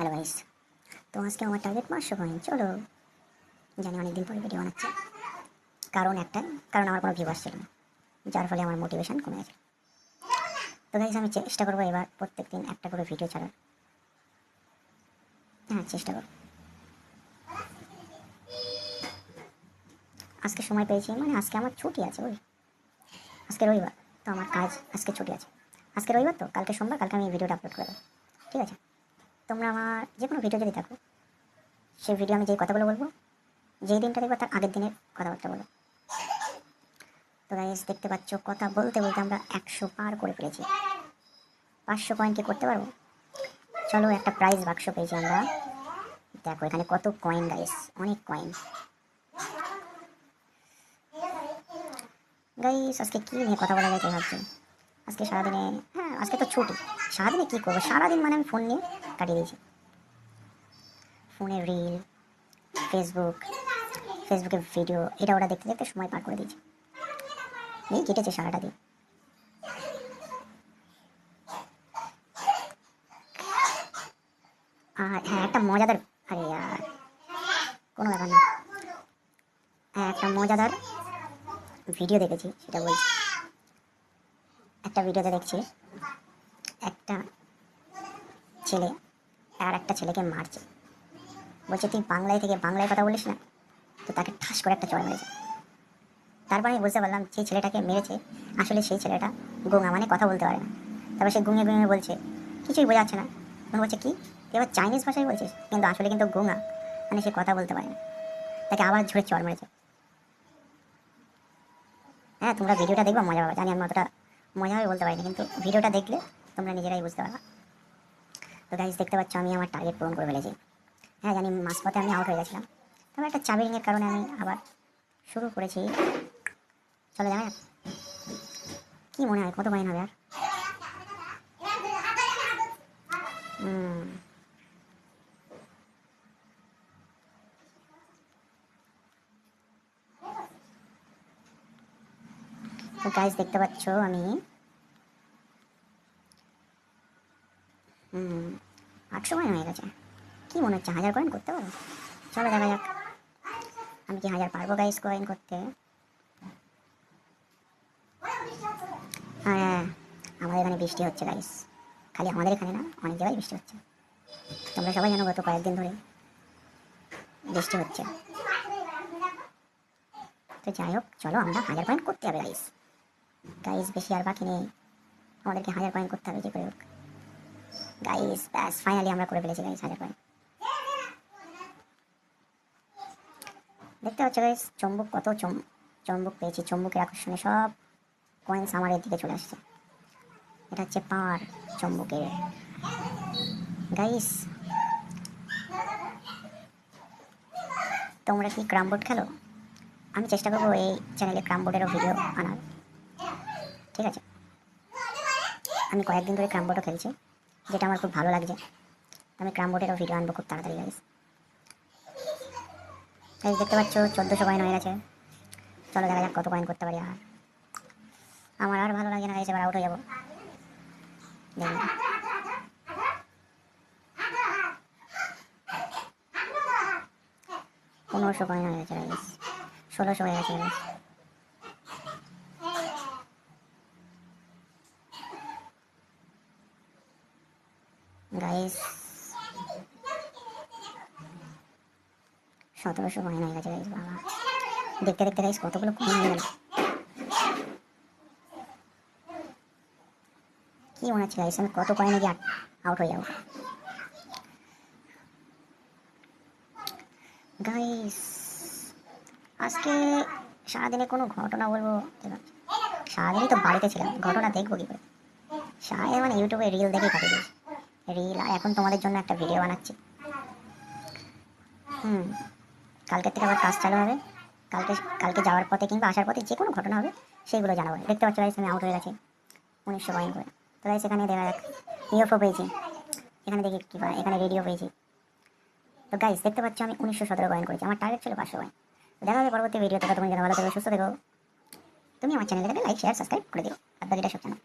Hello guys তো আজকে আমার টার্গেট পাঁচশো কয়েন চলো। জানি অনেকদিন পরে ভিডিও বানাচ্ছি। কারণ একটা কারণ আমার কোনো ভিউ আসছিল না, যার ফলে আমার মোটিভেশন কমে গেছে। তো গাইস আমি চেষ্টা করব এবার প্রত্যেক দিন একটা করে ভিডিও ছাড়ার। হ্যাঁ চেষ্টা করব। আজকে সময় পেয়েছি মানে আজকে আমার ছুটি আছে ওই আজকে রবিবার, তো আমার কাজ আজকে ছুটি আছে। আজকে রবিবার তো, কালকে সোমবার, কালকে আমি ভিডিওটা আপলোড করে দেবো। ঠিক আছে? তোমরা আমার যে কোনো ভিডিও যদি থাকো সেই ভিডিও আমি যেই কথাগুলো বলব, যেই দিনটা দেখব তার আগের দিনের কথাবার্তা বলব তো গাইজ দেখতে পাচ্ছ, কথা বলতে বলতে আমরা একশো পার করে ফেলেছি। পাঁচশো কয়েন কি করতে পারব? চলো একটা প্রাইজ বাক্স পেয়েছি আমরা। দেখো, এখানে কত কয়েন গাইস অনেক কয়েন গাইস আজকে কী নিয়ে কথা বলা যায় ভাবছি। আজকে সারাদিনে হ্যাঁ আজকে তো ছুটি। সারাদিনে কী করব? সারাদিন মানে আমি ফোন নিয়ে কাটিয়ে দিয়েছি। ফোনে রিল ফেসবুক ফেসবুকে ভিডিও এটা ওটা দেখতে দেখতে সময় পার করে দিয়েছি। এই কেটেছে সারাটা দিন। আর হ্যাঁ একটা মজাদার, আরে আর কোনো ব্যাপার না। হ্যাঁ একটা মজাদার ভিডিও দেখেছি, সেটা বলছি। একটা ভিডিওতে দেখছি, একটা ছেলে আর একটা ছেলেকে মারছে। বলছে, তুই বাংলায় থেকে বাংলায় কথা বলিস না? তো তাকে ঠাস করে একটা চড় মেরেছে। তারপর আমি বুঝতে পারলাম, যে ছেলেটাকে মেরেছে, আসলে সেই ছেলেটা গোঙা মানে কথা বলতে পারে না। তারপর সে গুঙে গুঙে বলছে, কিছুই বোঝাচ্ছে না। মনে বলছে, কি? তুই এবার চাইনিজ ভাষায় বলছিস? কিন্তু আসলে কিন্তু গোঙা মানে সে কথা বলতে পারে না। তাকে আবার ঝুড়ে চড় মেরেছে। হ্যাঁ তোমরা ভিডিওটা দেখবা, মজা পাবে। জানি আমি অতটা মজাভাবে বলতে পারিনি, কিন্তু ভিডিওটা দেখলে তোমরা নিজেরাই বুঝতে পারবা। তো গাইজ দেখতে পাচ্ছ আমি আমার টার্গেট পূরণ করে ফেলেছি। হ্যাঁ জানি মাঝপথে আমি আউট হয়ে গেছিলাম। তবে একটা চাবি রিংয়ের কারণে আমি আবার শুরু করেছি। চলে যাবে কি মনে হয়, কত কয়েন হবে আর? হুম। তো গাইজ দেখতে পাচ্ছ আমি। হুম আটশো কয়েন হয়ে গেছে। কি মনে হচ্ছে, হাজার কয়েন করতে পারো চলো দেখা যাক। আমি কি হাজার পারব গাইজ কয়েন করতে? হ্যাঁ আমাদের এখানে বৃষ্টি হচ্ছে গাইস খালি আমাদের এখানে না, অনেক জায়গায় বৃষ্টি হচ্ছে। তোমরা সবাই জানো গত কয়েকদিন ধরে বৃষ্টি হচ্ছে। তো যাই হোক, চলো আমরা হাজার পয়েন্ট করতে হবে গাইস গাইস বেশি আর বাকি নেই। আমাদেরকে হাজার পয়েন্ট করতে হবে, যে করে হোক। গাইস ব্যাস ফাইনালি আমরা করে ফেলেছি গাইস হাজার পয়েন্ট দেখতে পাচ্ছ গাইস চম্বুক কত চম, চম্বুক পেয়েছি, চম্বুকের আকর্ষণে সব কয়েন্স আমার এর দিকে চলে আসছে। এটা হচ্ছে পাওয়ার চম্বুকের। গাইস তোমরা কি ক্রাম বোর্ড খেলো? আমি চেষ্টা করব এই চ্যানেলে ক্রাম বোর্ডেরও ভিডিও আনার। ঠিক আছে? আমি কয়েকদিন ধরে ক্রাম বোর্ডও খেলছি, যেটা আমার খুব ভালো লাগছে। আমি ক্রাম বোর্ডেরও ভিডিও আনব খুব তাড়াতাড়ি গাইস গাইস দেখতে পাচ্ছ, চোদ্দোশো কয়েন হয়ে গেছে। চলো দেখা যাক কত কয়েন করতে পারি আর। আমার আর ভালো লাগে না গাইস এবার আউট হয়ে যাব। পনেরোশো কয়েন হয়ে গেছে ষোলোশো হয়ে গেছে গাইস সতেরোশো কয়েন হয়ে গেছে গাইস বাবা। দেখতে দেখতে গাইস কতগুলো কয়েন হয়ে গেল কি মনে হচ্ছে গাইস আমি কত কয়েনে গিয়ে আউট হয়ে যাব? গাইস আজকে সারাদিনে কোনো ঘটনা বলব? সারাদিনই তো বাড়িতে ছিলাম, ঘটনা দেখব কি করে? সারাদিন মানে ইউটিউবে রিল দেখে কাটিয়ে দিয়েছি। রিল এখন তোমাদের জন্য একটা ভিডিও বানাচ্ছি। হুম, কালকের থেকে আবার কাজ চালু হবে। কালকে কালকে যাওয়ার পথে কিংবা আসার পথে যে কোনো ঘটনা হবে, সেইগুলো জানাব। দেখতে পাচ্ছ গাইস আমি আউট হয়ে গেছি। উনিশশো পয়েন্ট করে। তো গাইস এখানে দেখা যাক ইউএফও পেয়েছি। এখানে দেখি কী পায় এখানে রেডিও পেয়েছি। তো গাইস দেখতে পাচ্ছ আমি উনিশশো সতেরো পয়েন্ট করেছি। আমার টার্গেট ছিল পাঁচশো পয়েন্ট দেখা হবে পরবর্তী ভিডিওতে তুমি যেন ভালো থাকবে সুস্থ দেখো তুমি আমার চ্যানেলটাকে লাইক শেয়ার সাবস্ক্রাইব করে দিও। আর বাকিটা সব জানো।